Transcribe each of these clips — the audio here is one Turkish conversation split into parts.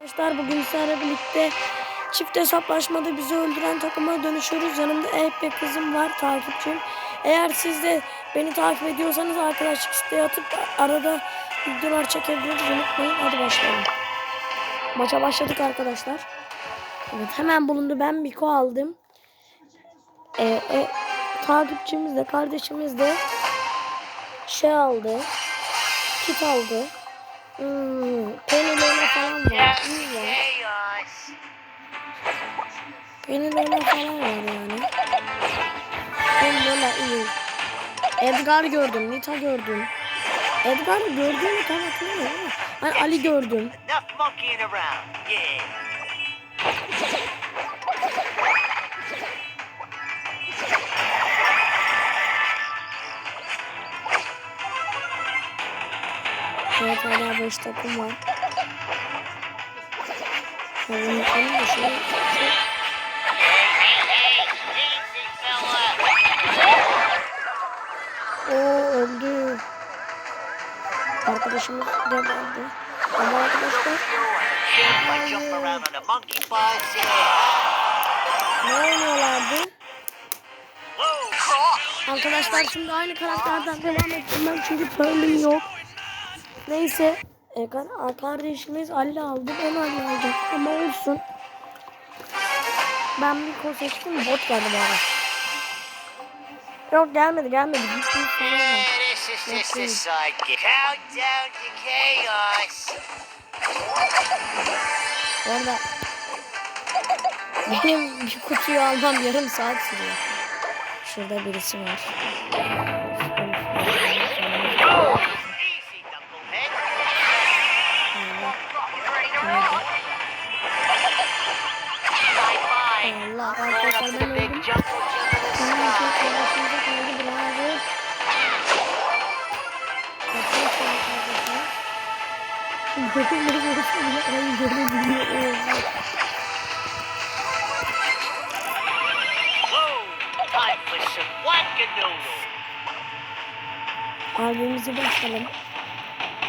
Arkadaşlar bugün sizlerle birlikte çift hesaplaşmada bizi öldüren takıma dönüşüyoruz. Yanımda Eyüp ve kızım var takipçim. Eğer siz de beni takip ediyorsanız arkadaşlık isteği atıp arada videolar çekebiliriz. Unutmayın. Hadi başlayalım. Maça başladık arkadaşlar. Evet hemen bulundu. Ben Miko aldım. Ee, e, takipçimiz de kardeşimiz de şey aldı. Kit aldı. Hmm, Penilona falan var. İyi var. Chaos. Penilona falan var yani. Penilona iyi. Edgar gördüm. Nita gördüm. Edgar gördüm mü tam hatırlamıyorum ama. Ben Ali gördüm. Evet hala boş takım var. Onun onun da şey, şey, Easy, fella. o öldü. Arkadaşımız geberdi. Ama arkadaşlar ne oynuyorlardı? Arkadaşlar şimdi aynı karakterden devam ettim ben çünkü pearl'üm yok. Neyse. E, kar- kardeşimiz Ali aldı. Ben Ali alacak ama olsun. Ben bir ko seçtim. Bot geldi bana. Yok gelmedi gelmedi. Falan Yeah, var. this is just a sidekick. Countdown to chaos. Bu arada benim bir kutuyu almam yarım saat sürüyor. Şurada birisi var. Allah arkadaşlar ben öldüm. kaldı. Bakın ne ya, ay görebiliyor. Albümümüzü başlayalım.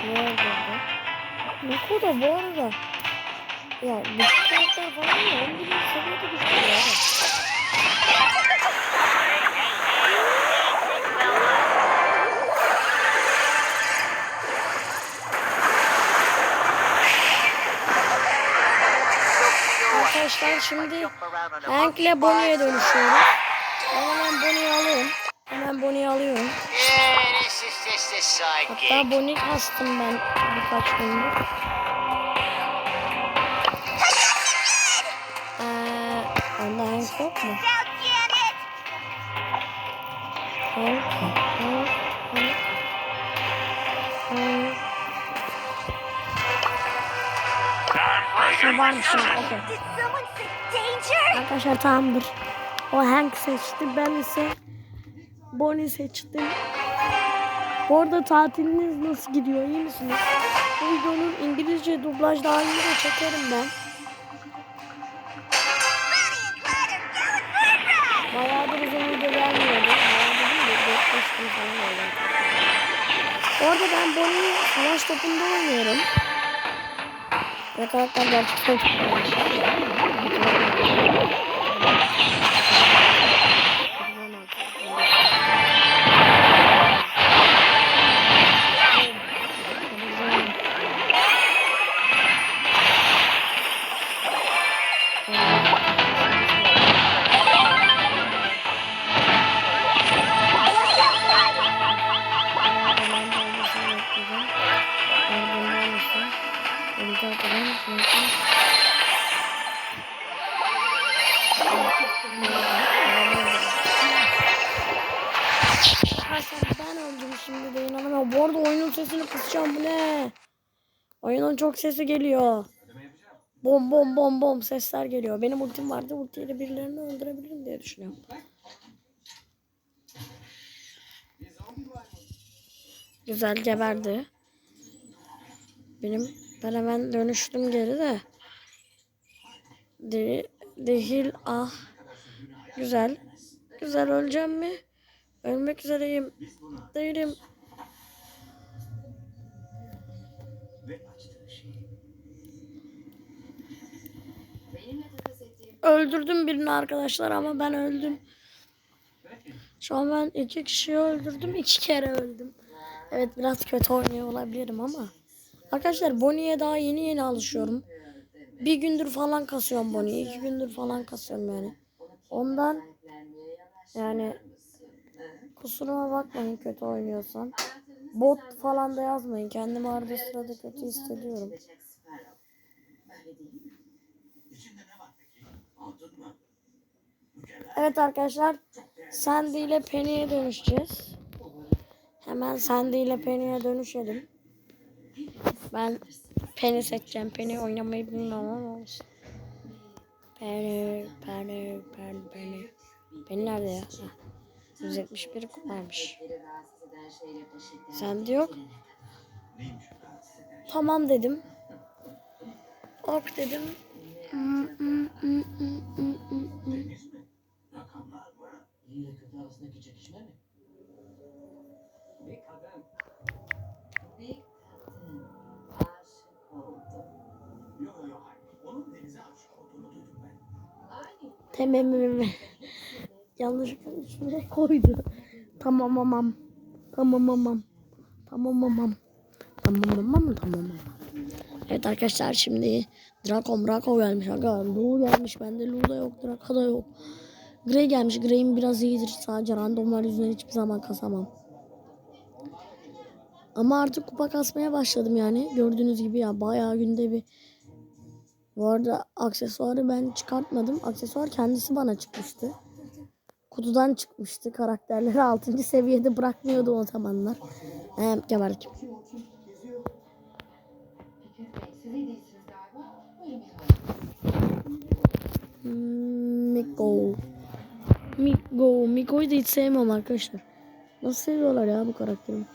Ne oldu? Niko da bu arada. Ya bu falan ya. Onu bir seviyede düştü ya. Arkadaşlar şimdi Hank'le Bonnie'ye dönüşüyoruz. Ben hemen Bonnie'yi alıyorum. Hemen Bonnie'yi alıyorum. Hatta Bonnie kastım ben birkaç gündür. Someone say danger? Arkadaşlar tamamdır. O Hank seçti. Ben ise Bonnie seçtim. Bu arada tatiliniz nasıl gidiyor? İyi misiniz? Bu videonun İngilizce dublaj halini de çekerim ben. De 4-5 gün falan oldu. Bu arada ben Bonnie'yi savaş topunda oynuyorum. Ve karakter gerçekten çok ben öldüm şimdi de inanamıyorum. Bu arada oyunun sesini kısacağım bu ne? Oyunun çok sesi geliyor. Bom bom bom bom sesler geliyor. Benim ultim vardı. Ultiyle birilerini öldürebilirim diye düşünüyorum. Güzel geberdi. Benim ben hemen dönüştüm geri de. De, değil ah. Güzel. Güzel öleceğim mi? Ölmek üzereyim. Değilim. öldürdüm birini arkadaşlar ama ben öldüm. Şu an ben iki kişiyi öldürdüm. iki kere öldüm. Evet biraz kötü oynuyor olabilirim ama. Arkadaşlar Bonnie'ye daha yeni yeni alışıyorum. Bir gündür falan kasıyorum Bonnie'yi. iki gündür falan kasıyorum yani. Ondan yani kusuruma bakmayın kötü oynuyorsam. Bot falan da yazmayın. Kendimi arada sırada kötü hissediyorum. Evet arkadaşlar. Sandy ile Penny'e dönüşeceğiz. Hemen Sandy ile Penny'e dönüşelim. Ben Penny seçeceğim. Penny oynamayı bilmiyorum ama olsun. Penny, Penny, Penny, Penny. Penny nerede ya? Heh. 171 kupaymış. Sandy yok. Tamam dedim. Ok dedim. Tememimi. Yanlışlıkla üstüne koydu. Tamam amam. Tamam amam. Tamam amam. Tamam amam. Tamam amam. Evet arkadaşlar şimdi Draco Draco gelmiş. Aga Lu gelmiş. Bende Lu da yok. Draco da yok. Grey gelmiş. Grey'im biraz iyidir. Sadece randomlar yüzünden hiçbir zaman kasamam. Ama artık kupa kasmaya başladım yani. Gördüğünüz gibi ya bayağı günde bir bu arada aksesuarı ben çıkartmadım. Aksesuar kendisi bana çıkmıştı. Kutudan çıkmıştı. Karakterleri 6. seviyede bırakmıyordu o zamanlar. He, geberdik. Hmm, Miko. Miko. Miko'yu da hiç sevmem arkadaşlar. Nasıl seviyorlar ya bu karakteri?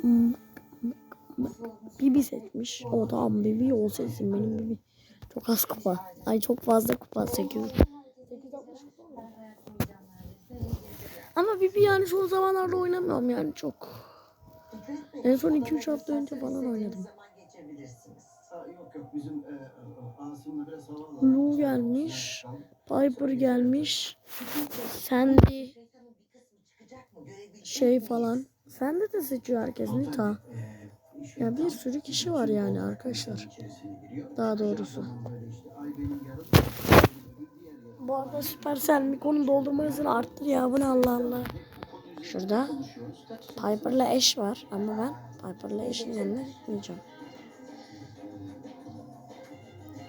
Hmm, Bibi seçmiş. O tamam Bibi o seçsin benim Bibi. Çok az kupa. Ay çok fazla kupa 8. Ama Bibi yani son zamanlarda oynamıyorum yani çok. En son odama 2-3 hafta önce istediğiniz oynadım. zaman geçebilirsiniz. Ha, yok yok bizim e, e. Lu gelmiş. Piper gelmiş. Sandy Şeytanın bir kısmı çıkacak mı? Görebilecek şey falan. Sende de seçiyor herkes Nita. E, Ya bir sürü kişi var yani arkadaşlar. Daha doğrusu. Böyle işte ay benim yarım. diğer yarım. Bu arada Supercell Miko'nun doldurma hızını arttır ya. Bu ne Allah Allah. Şurada Piper'la eş var ama ben Piper'la eşin yanına gitmeyeceğim.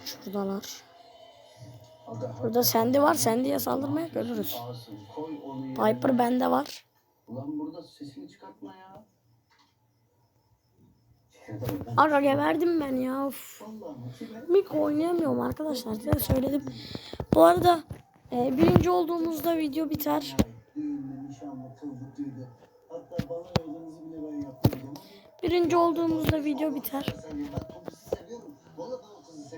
Şuradalar. Burada Sandy var. Sandy'ye saldırmaya görürüz. Piper bende var. Ulan burada sesini çıkartma ya. Aga geberdim ben ya. Of. Miko oynayamıyorum arkadaşlar. Size söyledim. Bu arada e, birinci olduğumuzda video biter. Birinci olduğumuzda video biter.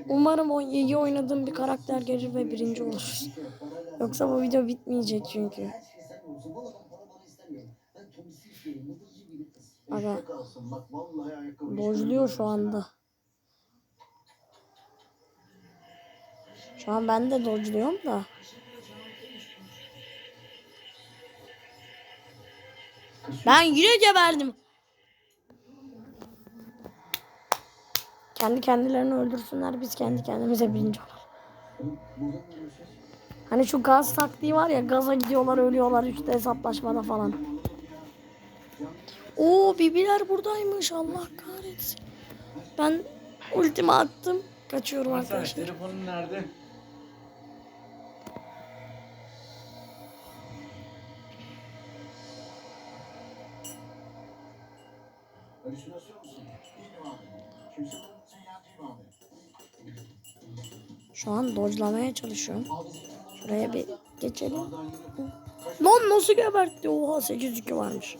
Umarım o iyi oynadığım bir karakter gelir ve birinci lazım. Yoksa bu video bitmeyecek çünkü. Ayakkabı Bozuluyor şu anda. Şu an ben de dodge'luyorum da. Ben yine geberdim. Kendi kendilerini öldürsünler biz kendi kendimize birinci olalım. Hani şu gaz taktiği var ya gaza gidiyorlar ölüyorlar işte hesaplaşmada falan. Oo bibiler buradaymış Allah kahretsin. Ben ultimi attım. Kaçıyorum arkadaşlar. telefonun nerede? Şu an dodge'lamaya çalışıyorum. Şuraya bir geçelim. Lan nasıl gebertti? Oha 802 varmış.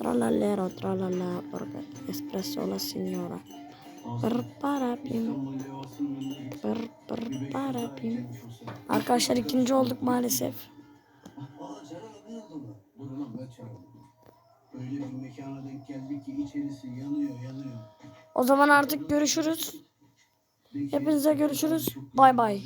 Tralallero tralala burger espresso la signora. Pır para pim İstanbul levhasının önüne git. pır pır Bir beş para yüz pim. daha içermiş olsa. Arkadaşlar ikinci olduk maalesef. O zaman artık görüşürüz. Hepinize görüşürüz. Bay bay.